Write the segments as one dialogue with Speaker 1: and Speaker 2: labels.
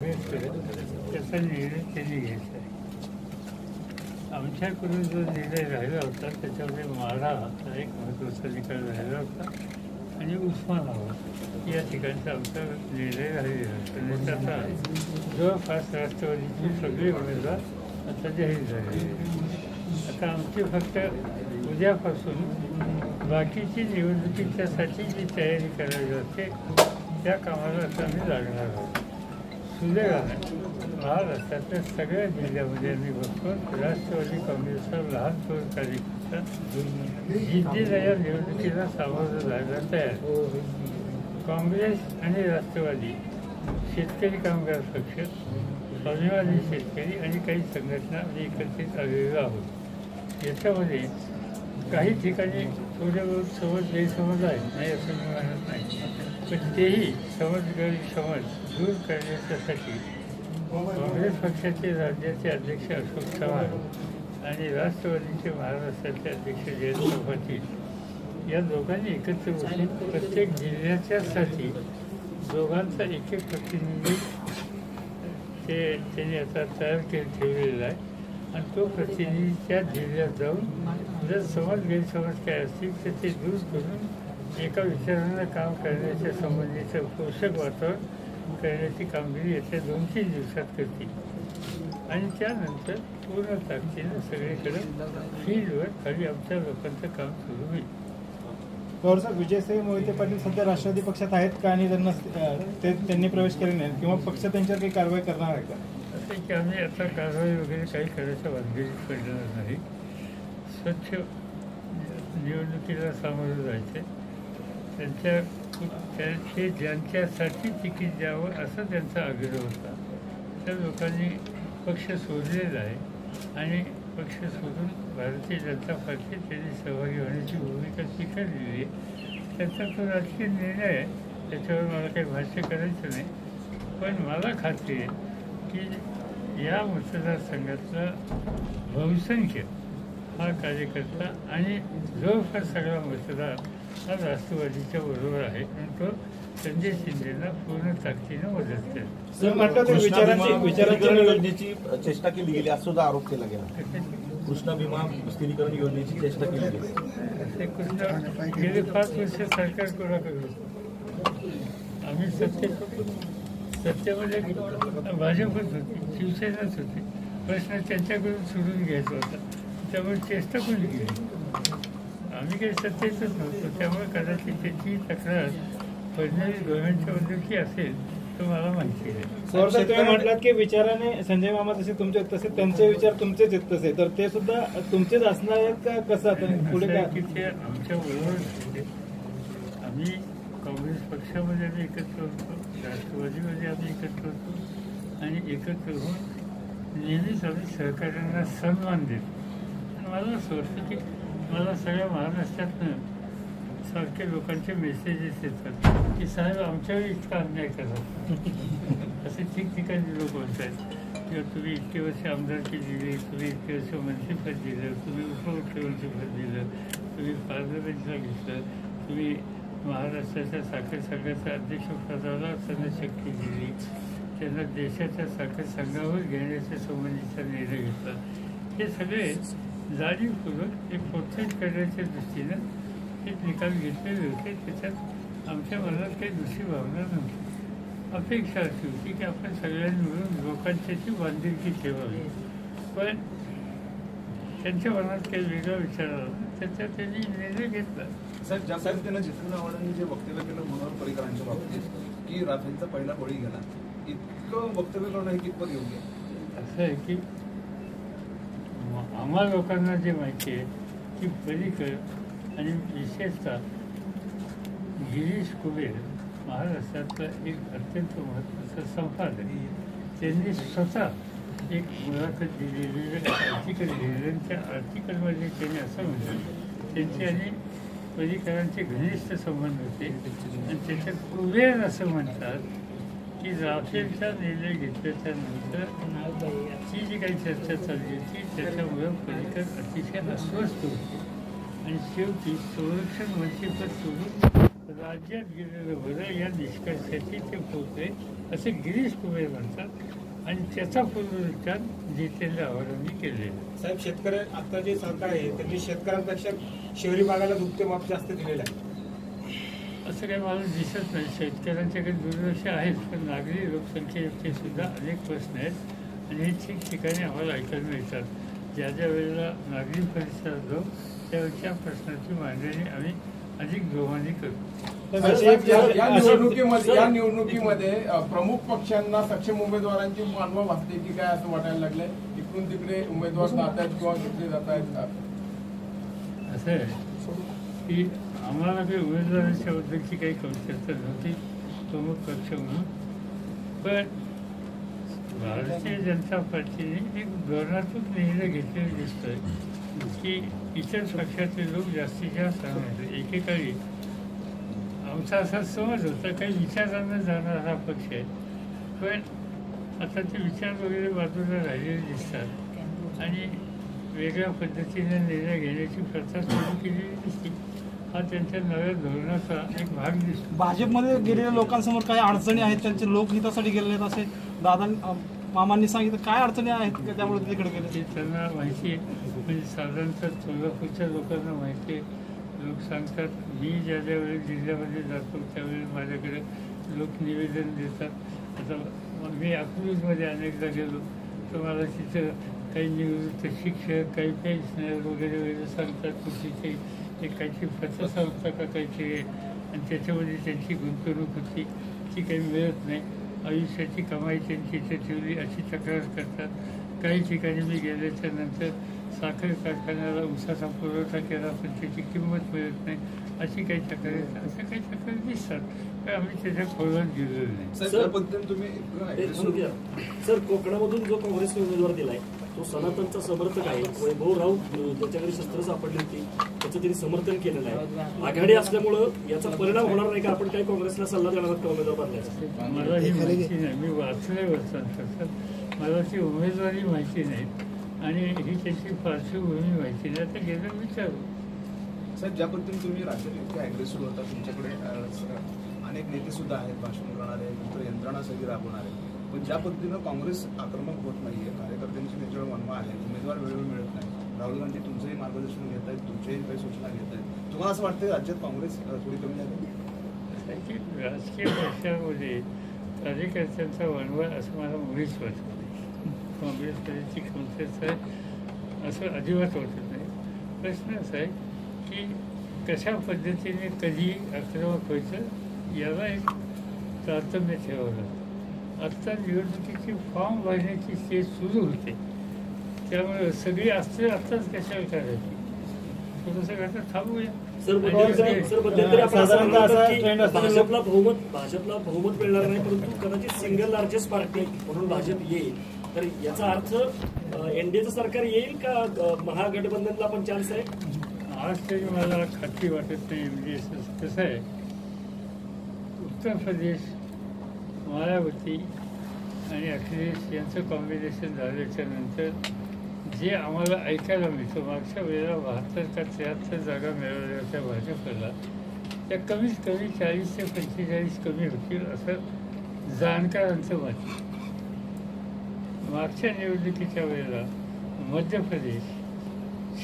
Speaker 1: त्याचा निर्णय त्यांनी घ्यायचा आहे. आमच्याकडून जो निर्णय राहिला होता त्याच्यामध्ये माढा हा एक महत्त्वाचा निकाल राहिला होता आणि उस्मानाबाद या ठिकाणचा आमचा निर्णय राहिलेला होता. आणि त्याचा जवळपास राष्ट्रवादीचे सगळे उमेदवार आता जाहीर झालेले आता आमची फक्त उद्यापासून बाकीची निवडणुकीच्यासाठी जी तयारी करावी लागते त्या कामाला आता आम्ही लागणार आहोत. सुदैवाने महाराष्ट्रातल्या सगळ्या जिल्ह्यामध्ये आम्ही बघतो. राष्ट्रवादी काँग्रेसचा लहान तोर कार्यकर्ता. जिद्दीला या निवडणुकीला सामोरं जायला तयार. आहे. काँग्रेस आणि राष्ट्रवादी शेतकरी कामगार पक्ष स्वाभिमानी शेतकरी आणि काही संघटना एकत्रित आलेलो आहोत. याच्यामध्ये काही ठिकाणी थोडे बहुत समज गैरसमज आहेत. नाही असं मी म्हणत नाही. पण तेही समज गैरसमज दूर करण्याच्यासाठी काँग्रेस पक्षाचे राज्याचे अध्यक्ष अशोक चव्हाण आणि राष्ट्रवादीचे महाराष्ट्राचे अध्यक्ष जयंत पाटील या दोघांनी एकत्र बसून प्रत्येक जिल्ह्याच्यासाठी दोघांचा एक एक प्रतिनिधी ते त्यांनी आता तयार के ठेवलेला आहे. आणि तो प्रतिनिधी त्या जिल्ह्यात जाऊन जर समाज गैरसमज काय असतील तर ते दूर करून एका विचारानं काम करण्याच्या संबंधीचं पोषक वातावरण करण्याची कामगिरी येत्या दोन तीन दिवसात करतील आणि त्यानंतर पूर्ण ताकदीनं सगळीकडे फील्डवर खाली आमच्या लोकांचं काम सुरू होईल.
Speaker 2: साहेब विजयसिंह मोहिते पाटील सध्या राष्ट्रवादी पक्षात आहेत का आणि त्यांना ते त्यांनी प्रवेश केले नाही? किंवा पक्ष त्यांच्यावर काही कारवाई करणार आहे का?
Speaker 1: असं की आम्ही आता कारवाई वगैरे काही करायच्या भानगडीत पडलेलं नाही. स्वच्छ निवडणुकीला सामोरं जायचे त्यांच्या त्या- ज्यांच्यासाठी तिकीट द्यावं असा त्यांचा आग्रह होता. त्या लोकांनी पक्ष सोडलेला आहे आणि पक्ष सोडून भारतीय जनता पार्टीत त्यांनी सहभागी होण्याची भूमिका स्वीकारलेली आहे. त्यांचा तो राजकीय निर्णय आहे. त्याच्यावर मला काही भाष्य करायचं नाही. पण मला खात्री आहे की या मतदारसंघातला बहुसंख्य हा कार्यकर्ता आणि जवळपास सगळा मतदार हा राष्ट्रवादीच्या बरोबर आहे आणि तो संजय शिंदेना पूर्ण ताकदीनं मदत करेल
Speaker 3: चेष्टा केली गेली असा सुद्धा आरोप केला गेला? कृष्णा भीमा स्थिरीकरण योजनेची चेष्टा केली गेली.
Speaker 1: कृष्ण गेले पाच वर्ष सरकार कोणाकडे होतं? आम्ही होतो सत्तेमध्ये भाजपच होती शिवसेनाच होती. प्रश्न त्यांच्याकडून सोडून घ्यायचा होता. त्यामुळे चेष्टा कोणी केली आम्ही काही सत्तेतच नव्हतो. त्यामुळे कदाचित त्याची तक्रार फडणवीस गव्हर्नमेंटच्या बद्दलची असेल तर मला माहिती आहे.
Speaker 2: तुम्ही म्हटलात की विचाराने संजय मामा जसे तुमचे तसे त्यांचे विचार तुमचेच आहेत तसे. तर ते सुद्धा तुमचेच असणार आहेत का? कसं आता? पुढे काय?
Speaker 1: आमच्या बरोबर आम्ही काँग्रेस पक्षामध्ये आम्ही एकत्र होतो राष्ट्रवादीमध्ये आम्ही एकत्र होतो आणि एकत्र होऊन नेहमीच आम्ही सहकार्यांना सन्मान देतो. मला असं वाटतं की मला सगळ्या महाराष्ट्रातनं सारखे लोकांचे मेसेजेस येतात की साहेब आमच्यावर इतका अन्याय करा. असे ठिकठिकाणी लोक म्हणतात किंवा तुम्ही इतके वर्ष आमदारकी दिली तुम्ही इतके वर्ष मंत्रिपद दिलं तुम्ही उपमुख्यमंत्रीपद दिलं तुम्ही पार्लमेंटला घेतलं तुम्ही महाराष्ट्राच्या साखर संघाच्या अध्यक्षपदाला त्यांना शक्ती दिली त्यांना देशाच्या साखर संघावर घेण्याच्या संबंधीचा निर्णय घेतला. हे सगळे जाणीवपूर्वक एक प्रोत्साहित करण्याच्या दृष्टीनं एक निकाल घेतलेले होते त्याच्यात आमच्या मनात काही दुसरी भावना नव्हती अपेक्षा अशी होती की आपण सगळ्यांनी मिळून लोकांच्याची बांधिलकी ठेवावी पण त्यांच्या मनात काही वेगळा विचार आला त्याचा त्यांनी निर्णय घेतला
Speaker 4: साहेब ज्या पद्धतीनं जितेंद्र आव्हाडांनी जे वक्तव्य केलं मनोहर पर्रिकरांच्या बाबतीत की राफेलचा पहिला बळी गेला इतकं वक्तव्य करणं हे कितपत योग्य आहे?
Speaker 1: असं आहे की आम्हा लोकांना जे माहिती आहे की पर्रिकर आणि विशेषतः गिरीश कुबेर महाराष्ट्रातला एक अत्यंत महत्त्वाचा संपादक त्यांनी स्वतः एक मुलाखत दिलेली आर्टिकल लिहिलं त्या आर्टिकलमध्ये त्यांनी असं म्हटलं त्यांचे आणि पलीकरांचे घनिष्ठ संबंध होते. आणि त्याच्यात कुबेर असं म्हणतात की राफेलचा निर्णय घेतल्याच्या नंतर ही जी काही चर्चा चालली होती त्याच्यामुळं पर्रिकर अतिशय अस्वस्थ होते आणि शेवटी संरक्षण मंत्रीपद सोडून राज्यात गेलेलं बरं या निष्कर्षाची ते पोचले असे गिरीश कुबेर म्हणतात आणि त्याचा पुनरुच्चार जितेंद्र आव्हाडांनी केलेला
Speaker 5: साहेब शेतकऱ्या आता जे सरकार आहे त्यांनी शेतकऱ्यांपेक्षा शहरी भागाला दुभते माप जास्त दिलेलं आहे.
Speaker 1: असं काही मला दिसत नाही. शेतकऱ्यांच्याकडे दुर्लक्ष आहेच पण नागरी लोकसंख्येचे सुद्धा अनेक प्रश्न आहेत आणि हे ठिकठिकाणी आम्हाला ऐकायला मिळतात. ज्या ज्या वेळेला नागरी परिसरात जाऊ त्यावेळच्या प्रश्नाची मांडणी आम्ही अधिक जोमाने करू.
Speaker 6: या या निवडणुकीमध्ये या निवडणुकीमध्ये प्रमुख पक्षांना सक्षम उमेदवारांची मानवा वाचते की काय असं वाटायला लागलंय? इकडून तिकडे उमेदवार जात आहेत किंवा घेतले जात आहेत
Speaker 1: असं आहे. की आम्हाला काही उमेदवारांच्या बद्दलची काही कमतरता नव्हती प्रमुख पक्ष म्हणून. पण भारतीय जनता पार्टीने एक धोरणात्मक निर्णय घेतलेला दिसतोय की इतर पक्षातले लोक जास्तीत जास्त होते एकेकाळी आमचा असा समज होता काही विचारांना जाणारा हा पक्ष आहे. पण आता ते विचार वगैरे बाजूला राहिलेले दिसतात आणि वेगळ्या पद्धतीने निर्णय घेण्याची प्रथा सुरू केलेली दिसते. हा त्यांच्या नव्या धोरणाचा एक भाग दिसतो.
Speaker 7: भाजपमध्ये गेलेल्या लोकांसमोर काही अडचणी आहेत? त्यांचे लोकहितासाठी गेलेले आहेत असे दादा मामांनी सांगितलं. काय अडचणी आहेत का त्यामुळे तिकडे गेले?
Speaker 1: ते त्यांना माहिती आहे. म्हणजे साधारणतः सोलापूरच्या लोकांना माहिती आहे. लोक सांगतात मी ज्या ज्या वेळी जिल्ह्यामध्ये जातो त्यावेळी माझ्याकडे लोक निवेदन देतात. आता मी अकलूजमध्ये अनेकदा गेलो. तर मला तिथं काही निवृत्त शिक्षक काही पेन्शनर वगैरे वगैरे सांगतात की तिथे काहीतरी पतसंस्था का काहीतरी आहे आणि त्याच्यामध्ये त्यांची गुंतवणूक होती. ती काही मिळत नाही. आयुष्याची कमाई त्यांची इथे ठेवली अशी तक्रार करतात. काही ठिकाणी मी गेल्याच्यानंतर साखर कारखान्याला उसाचा पुरवठा केला पण त्याची किंमत मिळत नाही. अशी काही तक्रारी अशा काही तक्रारी दिसतात. पण आम्ही त्याच्या खोलात गेलेलो नाही.
Speaker 8: सर- कोकणामधून जो काँग्रेसने उमेदवार दिलाय तो सनातनचा समर्थक आहे. वैभव राऊत अं, त्याच्याकडे शस्त्र सापडली होती त्याचं त्यांनी समर्थन केलेलं आहे. आघाडी असल्यामुळं याचा परिणाम होणार नाही का? आपण काही काँग्रेसला सल्ला देणार आहोत का उमेदवार बदलायचा
Speaker 1: मला ही माहिती नाही. मी वाचलंय वर्षांतर मला ती उमेदवारी माहिती नाही. आणि ही त्याची पार्श्वभूमी माहिती नाही. आता गेलं विचारू.
Speaker 4: साहेब ज्या पद्धतीने तुम्ही राज्यात इतके अग्रेसिव्ह होता तुमच्याकडे अनेक नेते सुद्धा आहेत. भाषण करणारे नंतर यंत्रणा सगळी राबवणारे. पण ज्या पद्धतीनं काँग्रेस आक्रमक होत कार्यकर्त्यांची निचळ उमेदवार वेळोवेळी मिळत नाही. राहुल गांधी तुमचंही मार्गदर्शन घेत आहेत तुमच्याही काही सूचना घेत आहेत तुम्हाला असं वाटतं राज्यात काँग्रेस थोडी कमी झाली?
Speaker 1: की राजकीय पक्षामध्ये कार्यकर्त्यांचा वणवण असं मला मुळीच वाटत नाही. काँग्रेसमध्ये कमतरता आहे असं अजिबात वाटत नाही. प्रश्न असा आहे की कशा पद्धतीने कधी आक्रमक व्हायचं याला एक तारतम्य ठेवावं लागतं. आत्ता निवडणुकीची फॉर्म भरण्याची स्टेज सुरू होते. त्यामुळे सगळी कशाला करायची थोडंसं कसं थांबूया.
Speaker 2: असतो.
Speaker 8: भाजपला बहुमत भाजपला बहुमत मिळणार नाही परंतु कदाचित सिंगल लार्जेस्ट पार्टी म्हणून भाजप येईल. तर याचा अर्थ एनडीएचं सरकार येईल का महागठबंधनला पण चान्स आहे?
Speaker 1: आज तरी मला खात्री वाटत नाही म्हणजे असं- कसं आहे? उत्तर प्रदेश मायावती आणि अखिलेश यांचं कॉम्बिनेशन झाल्याच्यानंतर जे आम्हाला ऐकायला मिळतं मागच्या वेळेला बहात्तर का त्र्याहत्तर जागा मिळवल्या होत्या भाजपला त्या कमीत कमी चाळीस ते पंचेचाळीस कमी होतील असं जाणकारांचं मत मागच्या निवडणुकीच्या वेळेला मध्य प्रदेश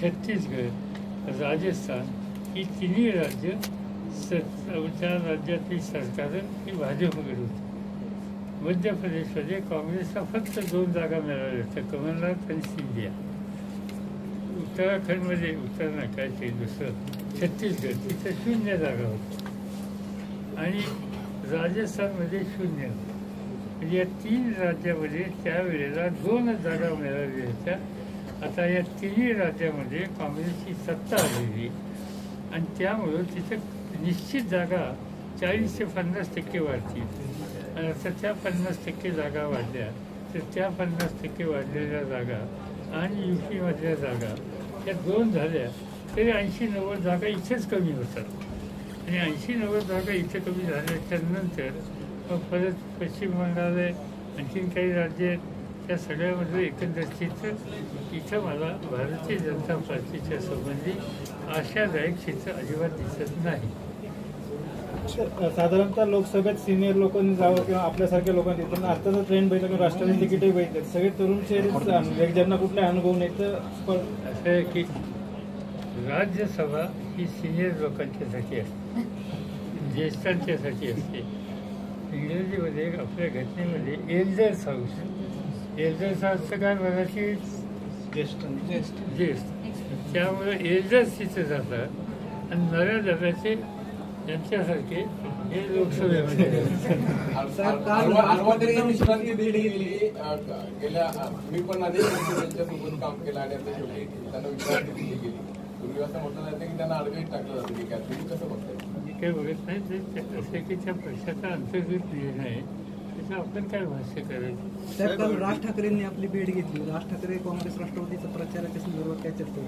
Speaker 1: छत्तीसगड राजस्थान ही तिन्ही राज्य स त्या राज्यातली सरकारं ही भाजपकडे होती. मध्य प्रदेशमध्ये काँग्रेसला फक्त दोन जागा मिळाल्या होत्या कमलनाथ आणि सिंधिया. उत्तराखंडमध्ये उत्तर नाही काय ते दुसरं छत्तीसगड तिथं शून्य जागा होती आणि राजस्थानमध्ये शून्य. म्हणजे या तीन राज्यामध्ये त्यावेळेला दोन जागा मिळाल्या होत्या. आता या तिन्ही राज्यामध्ये काँग्रेसची सत्ता आलेली आणि त्यामुळं तिथं निश्चित जागा चाळीस ते पन्नास टक्के वाढतील. तर त्या पन्नास टक्के जागा वाढल्या. तर त्या पन्नास टक्के वाढलेल्या जागा आणि यू पीमधल्या जागा या दोन झाल्या तरी ऐंशी नव्वद जागा इथेच कमी होतात. आणि ऐंशी नव्वद जागा इथे कमी झाल्याच्यानंतर मग परत पश्चिम बंगाल आहे आणखीन काही राज्य आहेत त्या सगळ्यामध्ये एकंदर इथं मला भारतीय जनता पार्टीच्या संबंधी आशादायक चित्र अजिबात दिसत नाही.
Speaker 2: साधारणतः लोकसभेत सिनियर लोकांनी जावं किंवा आपल्यासारख्या लोकांनी पण आताचा ट्रेंड बघितला किंवा राष्ट्रवादी तिकीटही बघितले. सगळे तरुण चेहरे ज्यांना कुठले अनुभव नाही तर
Speaker 1: असं आहे की राज्यसभा ही सिनियर लोकांच्यासाठी असते. ज्येष्ठांच्यासाठी असते. इंग्रजीमध्ये आपल्या घटनेमध्ये एल्डर्स हाऊस एल्डर्स हाऊसचं काय मराठी?
Speaker 2: ज्येष्ठ.
Speaker 1: ज्येष्ठ. त्यामुळे एल्डर्स तिथे जातात. आणि नव्या डब्याचे यांच्यासारखे हे लोकसभेमध्ये
Speaker 6: गेल्या मी पण अनेक काम केलं आणि आता शेवटी त्यांना विश्रांती दिली गेली पूर्वी असं म्हटलं की त्यांना अडगळीत टाकलं जातं की काय तुम्ही कसं बघताय
Speaker 1: मी काही बघत नाही ते ते- पैशाचा अंतर्गत निर्णय आहे त्याचं आपण काय भाष्य करायचं?
Speaker 9: साहेब काल राज ठाकरेंनी आपली भेट घेतली. राज ठाकरे काँग्रेस राष्ट्रवादीचा प्रचाराच्या संदर्भात काय चर्चा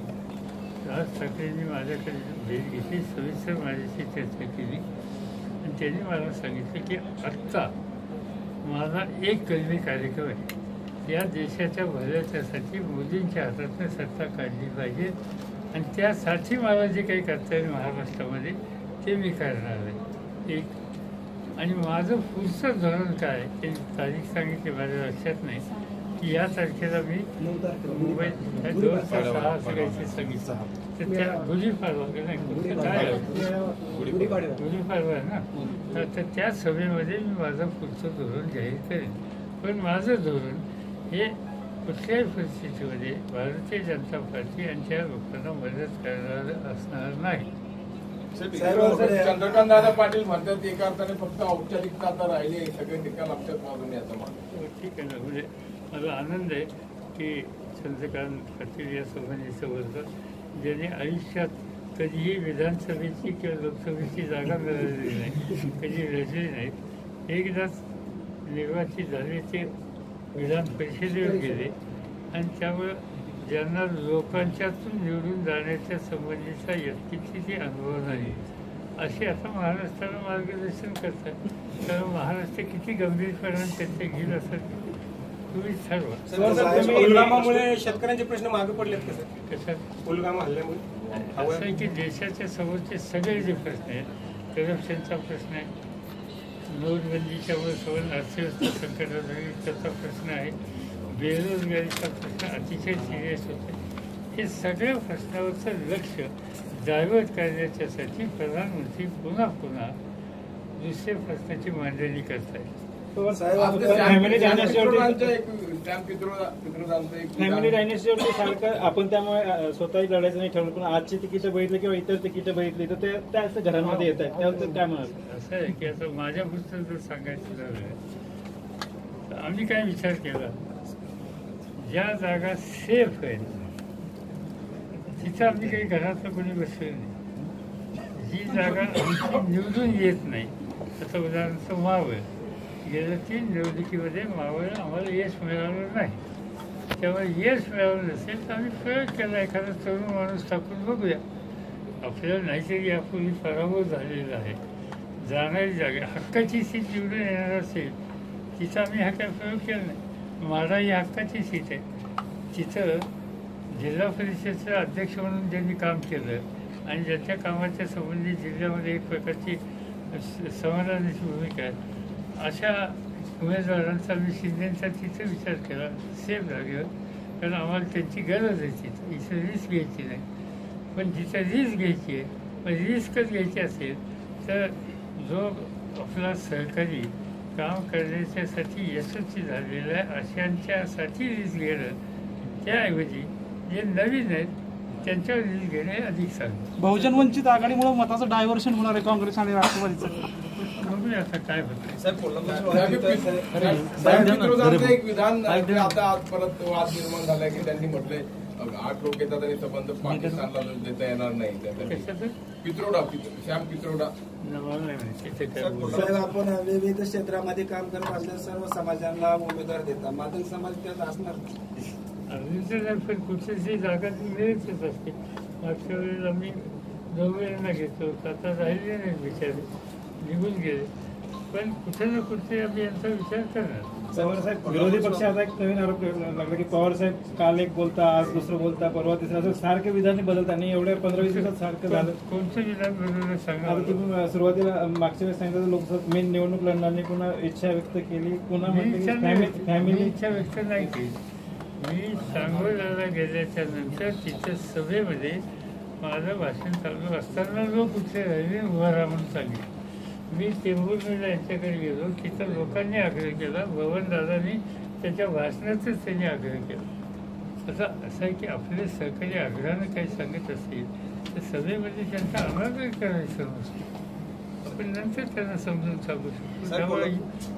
Speaker 1: राज ठाकरेंनी माझ्याकडे भेट घेतली. सविस्तर माझ्याशी चर्चा केली. आणि त्यांनी मला सांगितलं की आत्ता माझा एक कलमी कार्यक्रम आहे. या देशाच्या भल्याच्यासाठी मोदींच्या हातातनं सत्ता काढली पाहिजे. आणि त्यासाठी मला जे काही करता येईल महाराष्ट्रामध्ये ते मी करणार आहे. एक. आणि माझं पुढचं धोरण काय ते तारीख सांगितली माझ्या लक्षात नाही. की या तारखेला मी मुंबईत त्या दोन ते सहा सगळ्याची सांगितलं. तर त्या गुढीपाडवा काय आहे?
Speaker 9: गुढीपाडवा
Speaker 1: गुढीपाडवा आहे ना? तर त्या सभेमध्ये मी माझं पुढचं धोरण जाहीर करेन. पण माझं धोरण हे कुठल्याही परिस्थितीमध्ये भारतीय जनता पार्टी यांच्या लोकांना मदत करणारं असणार नाही.
Speaker 6: चंद्रकांत दादा पाटील म्हणतात एका अर्थाने फक्त औपचारिकता आता राहिली आहे. सगळे निकाल लक्षात पाहून याचं मान
Speaker 1: ठीक आहे ना. म्हणजे मला आनंद आहे की चंद्रकांत पाटील या संबंधीचं वर्ग ज्यांनी आयुष्यात कधीही विधानसभेची किंवा लोकसभेची जागा मिळालेली नाही कधी रचली नाही. एकदाच निर्वाचित झाले ते विधान परिषदेवर गेले आणि त्यामुळं ज्यांना लोकांच्यातून निवडून जाण्याच्या संबंधीचा व्यक्तीची अनुभव नाही. असे आता महाराष्ट्राला मार्गदर्शन करतात. कारण महाराष्ट्र किती गंभीरपणाने त्यांचे घेत असतात तुम्ही ठरवा
Speaker 5: सर, पुलवामामुळे शेतकऱ्यांचे प्रश्न मागे पडलेत का सर? पुलवामा हल्ल्यामुळे?
Speaker 1: असं आहे की देशाच्या समोरचे सगळे जे प्रश्न आहेत करप्शनचा प्रश्न आहे नोटबंदीच्यामुळे सगळं अर्थव्यवस्था संकटात आली त्याचा प्रश्न आहे बेरोजगारीचा प्रश्न अतिशय सिरियस होते हे सगळ्या प्रश्नावरचं लक्ष डायव्हर्ट करण्याच्यासाठी प्रधानमंत्री पुन्हा पुन्हा दुसऱ्या प्रश्नाची मांडणी करतायत.
Speaker 6: आज ते
Speaker 2: फॅमिली फॅमिली डायनेस्टीवरती सारखं आपण त्यामुळे स्वतःही लढायचं नाही ठरवलं पण आजची तिकीटं बघितली किंवा इतर तिकीटं बघितली तर ते त्याच घरांमध्ये येत आहेत त्याबद्दल काय म्हणाल?
Speaker 1: असं आहे की आता माझ्याबद्दल जर सांगायचं झालं तर आम्ही काय विचार केला? ज्या जागा सेफ आहेत तिथं आम्ही काही घरातलं कोणी बसलेलं नाही. जी जागा आमची निवडून येत नाही आता उदाहरणार्थ मावळ गेल्या तीन निवडणुकीमध्ये मावळ आम्हाला यश मिळालं नाही. त्यामुळे यश मिळालं नसेल तर आम्ही प्रयोग केला एखादा तरुण माणूस टाकून बघूया. आपल्याला नाहीतरी यापूर्वी पराभव झालेला आहे. जाणारी जागा हक्काची सीट निवडून येणार असेल तिथं आम्ही हा काय प्रयोग केला नाही. माझा ही हक्काची सीट आहे. तिथं जिल्हा परिषदचं अध्यक्ष म्हणून ज्यांनी काम केलं आणि ज्यांच्या कामाच्या संबंधी जिल्ह्यामध्ये एक प्रकारची समाधानाची भूमिका आहे. अशा उमेदवारांचा मी शिंदेचा तिथे विचार केला सेफ जागेवर. कारण आम्हाला त्यांची गरज आहे तिथं. इथे रिस्क घ्यायची नाही. पण जिथं रिस्क घ्यायची आहे पण रिस्कच घ्यायची असेल तर जो आपला सहकारी काम करण्याच्यासाठी यशस्वी झालेला आहे अशांच्यासाठी रिस्क घेणं त्याऐवजी जे नवीन आहेत त्यांच्यावर रिस्क घेणे अधिक चांगलं.
Speaker 7: बहुजन वंचित आघाडीमुळे मताचं डायव्हर्शन होणार आहे काँग्रेस आणि राष्ट्रवादीचं.
Speaker 1: बघूया आता काय होतं
Speaker 6: साहेब, पित्रोदांचं एक विधान आता आज परत वाद निर्माण झालाय की त्यांनी म्हटलंय आठ लोक येतात आणि संबंध पाकिस्तानला देता येणार नाही. पित्रोडा पित्रो- श्याम पित्रोडा.
Speaker 10: आपण विविध क्षेत्रामध्ये काम करत असलेल्या सर्व समाजांना उमेदवार देतात मातंग समाज त्यात असणार
Speaker 1: कुठेही जागा ती मिळतच असते. मागच्या वेळेला आम्ही नवऱ्यांना घेतलो आता राहिले नाही बिचारे. निघून गेले. पण कुठे ना कुठे आम्ही यांचा विचार करणार.
Speaker 2: पवार साहेब विरोधी पक्ष आता एक नवीन आरोप लागला की पवार साहेब काल एक बोलता आज दुसरं बोलता परवा तिसरं असं सारखे विधान बदलता नाही एवढ्या पंधरा वीस दिवसात सारखं झालं.
Speaker 1: कोणतं विधान बदललं सांगा
Speaker 2: आता तुम्ही सुरुवातीला मागच्या वेळेस सांगितलं लोकसभा मेन निवडणूक लढणार नाही पुन्हा इच्छा व्यक्त केली पुन्हा फॅमिली
Speaker 1: इच्छा व्यक्त नाही केली. मी सांगोल्याला गेल्याच्यानंतर तिच्या सभेमध्ये माझं भाषण चालू असताना लोक उठले राहिले उभा राहा म्हणून सांगितलं. मी टेंभुर्णीला यांच्याकडे गेलो तिथं लोकांनी आग्रह केला भवनदादांनी त्याच्या भाषणातच त्यांनी आग्रह केला. आता असं आहे की आपले सहकारी आग्रहानं काही सांगत असतील तर सभेमध्ये त्यांचा अनादर करायचं नसतो. आपण नंतर त्यांना समजून सांगू शकतो. त्यामुळे.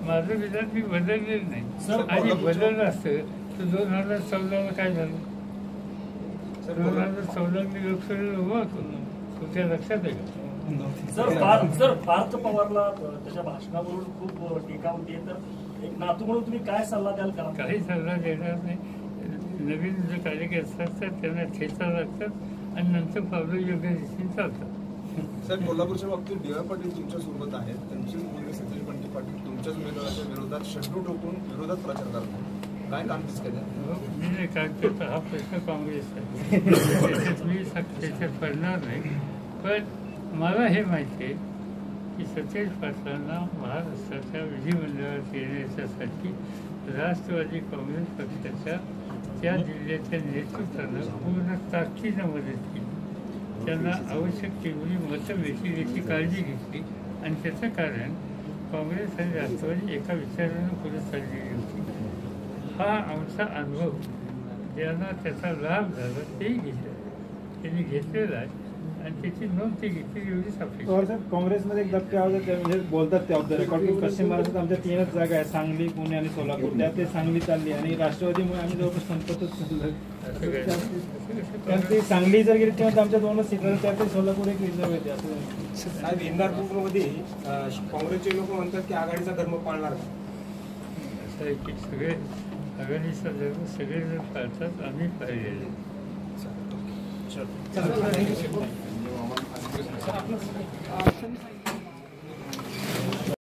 Speaker 1: माझं विधान मी बदललेलं नाही. आणि. बदललं असतं तर दोन हजार चौदाला काय झालं? दोन. हजार चौदा मी लोकसभेला उभा होतो. तुमच्या लक्षात आहे का?
Speaker 8: सर पार्थ सर पार्थ पवारला त्याच्या भाषणावरून खूप टीका होती तर एक नातू म्हणून तुम्ही काय सल्ला द्याल का
Speaker 1: काही सल्ला देणार नाही. नवीन जे कार्यकर्ते असतात त्यांना ठेचा लागतात आणि नंतर पावलं योग्य दिशेने चालतात.
Speaker 4: साहेब कोल्हापूरच्या बाबतीत डी वाय पाटील तुमच्यासोबत आहेत. त्यांचे मुलगे सचिन बंटी पाटील तुमच्याच उमेदवाराच्या विरोधात शेड्यू ठोकून विरोधात प्रचार करतात काय काम दिसतं
Speaker 1: हो, मी नाही काय करतो. हा प्रश्न काँग्रेस आहे. त्याच्यात मी त्याच्यात पडणार नाही. पण मला हे माहिती आहे की सतेज पाटलांना महाराष्ट्राच्या विधिमंडळात येण्याच्यासाठी राष्ट्रवादी काँग्रेस पक्षाच्या त्या जिल्ह्याच्या नेतृत्वानं पूर्ण ताकदीनं मदत केली. त्यांना आवश्यक तेवढी मतं मिळतील याची काळजी घेतली आणि त्याचं कारण काँग्रेस आणि राष्ट्रवादी एका विचारानं पुढे चाललेली होती. हा आमचा अनुभव. ज्यांना त्याचा लाभ झाला तेही घेतलं. त्यांनी घेतलेला आहे. आणि त्याची नोंद ते घेतली एवढीच
Speaker 2: पवार
Speaker 1: अपेक्षा
Speaker 2: साहेब काँग्रेसमध्ये एक धक्के आवाज आहे, म्हणजे बोलतात ते ऑफ द रेकॉर्ड की पश्चिम महाराष्ट्रात आमच्या तीनच जागा आहे सांगली पुणे आणि सोलापूर. त्यात ते सांगली चालली आणि राष्ट्रवादीमुळे आम्ही जवळपास संपतच त्यात ती सांगली जर गेली तेव्हा आमच्या दोनच सीट त्यात ते सोलापूर एक रिझर्व येते असं
Speaker 5: साहेब इंदापूरमध्ये काँग्रेसचे लोक म्हणतात की आघाडीचा धर्म पाळणार का?
Speaker 1: असं आहे की सगळे आघाडीचा धर्म सगळे जण पाळतात आम्ही पाहिलेले
Speaker 7: सर, आपलं- अं,